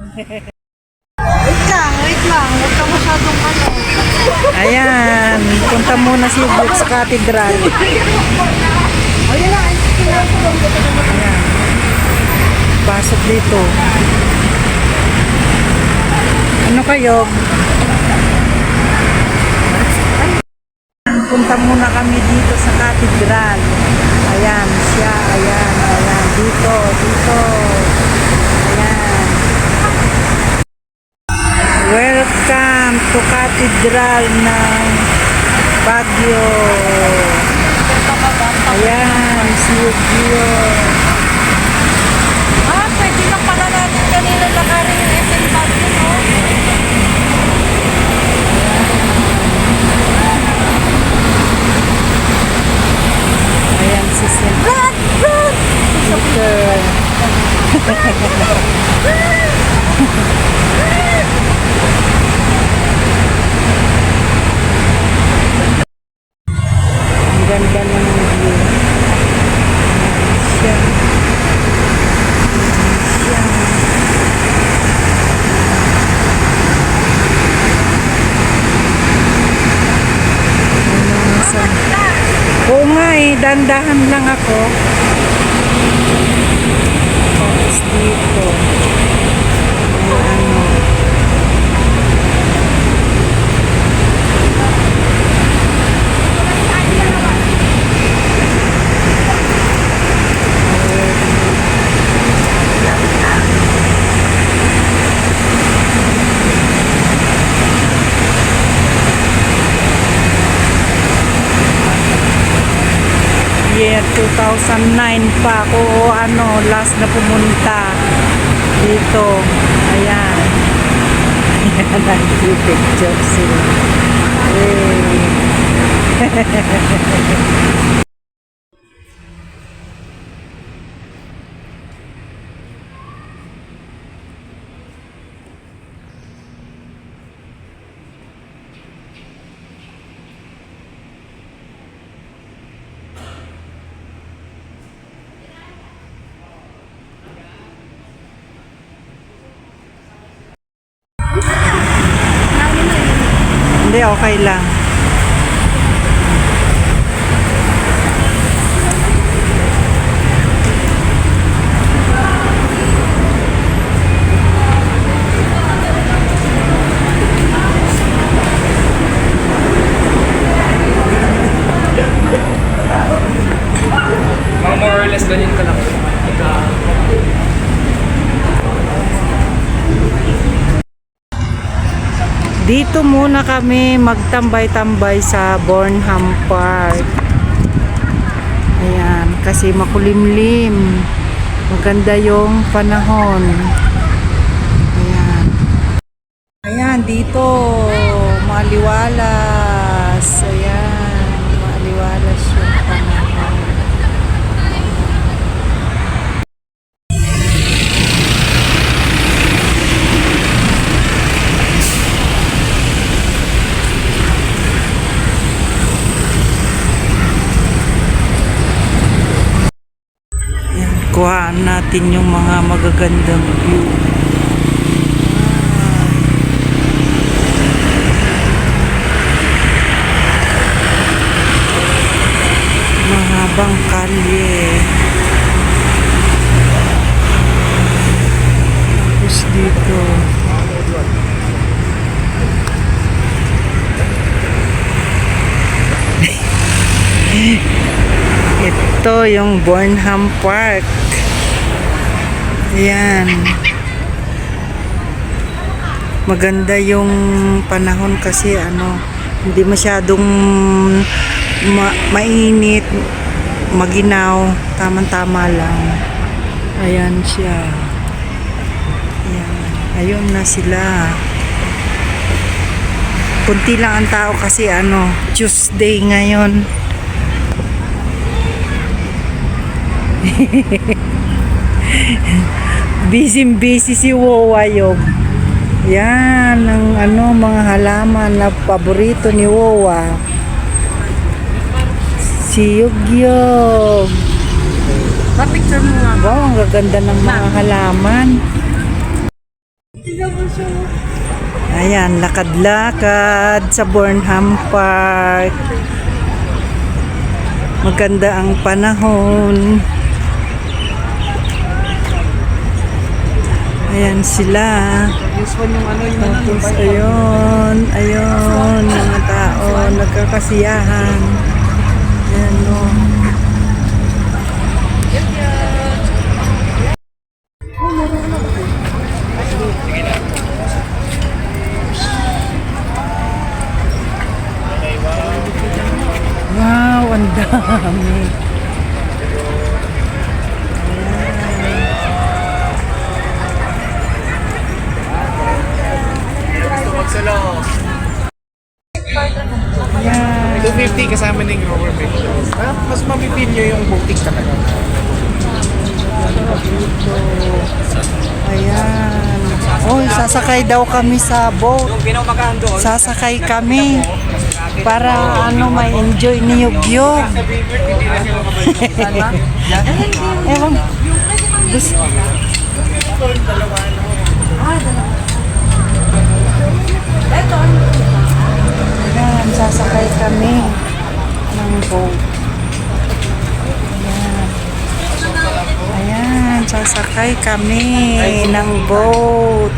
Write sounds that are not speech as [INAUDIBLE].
Wait lang, wait lang. Huwag ka masyadong ano. Ayan, punta muna si Brooke sa cathedral. Ayan. Pasok dito. Ano kayo? Punta muna kami dito sa cathedral. Ayan, siya, ayan, ayan. Dito, dito. Ayan. Welcome to Cathedral ng Baguio. Ayan, si Ugio. Ah, pwede na pala natin kanina lakarin yung SM Baguio, no? Ayan si Sim. Run! Run! Peter. Ang [LAUGHS] ganda ng view. Siya. Siya. Ano nasa... Oo nga eh, dandahan lang ako. Tapos dito. May ano. Year 2009 pa ako o ano last na pumunta dito. Ayan. Ayan nag-picture sila eh. Hindi okay lang Mga more or less ganyan ka lang. Dito muna kami magtambay-tambay sa Bornham Park. Ayan kasi makulimlim. Maganda yung panahon. Ayan. Ayan dito maliwalas kuhaan natin yung mga magagandang view. Mahabang kalye. Tapos dito. [LAUGHS] Ito yung Bornham Park. Ayan. Maganda yung panahon kasi ano, hindi masyadong ma- mainit, maginaw, tamang-tama lang. Ayan siya. Ayan. Ayun na sila. Kunti lang ang tao kasi ano, Tuesday ngayon. [LAUGHS] [LAUGHS] busy busy si Wowayog. Yan ang ano mga halaman na paborito ni Wowa. Si Yugyog. Pa-picture mo nga. Wow, ang gaganda ng mga halaman. Ayan, lakad-lakad sa Burnham Park. Maganda ang panahon. Ayan sila. Ano, Tapos ayun, ayun, mga tao, nagkakasiyahan. Ayan o. Wow, ang dami. Ayan. 250 kasama na yung rower bike. Ah, mas mapipil nyo yung boutique talaga. Ayan. Oy, sasakay daw kami sa boat. Sasakay kami para ano may enjoy ni Yugyog. [LAUGHS] Ewan. Gusto. Ayan, sasakay kami ng boat. Ayan. Ayan, sasakay kami ng boat.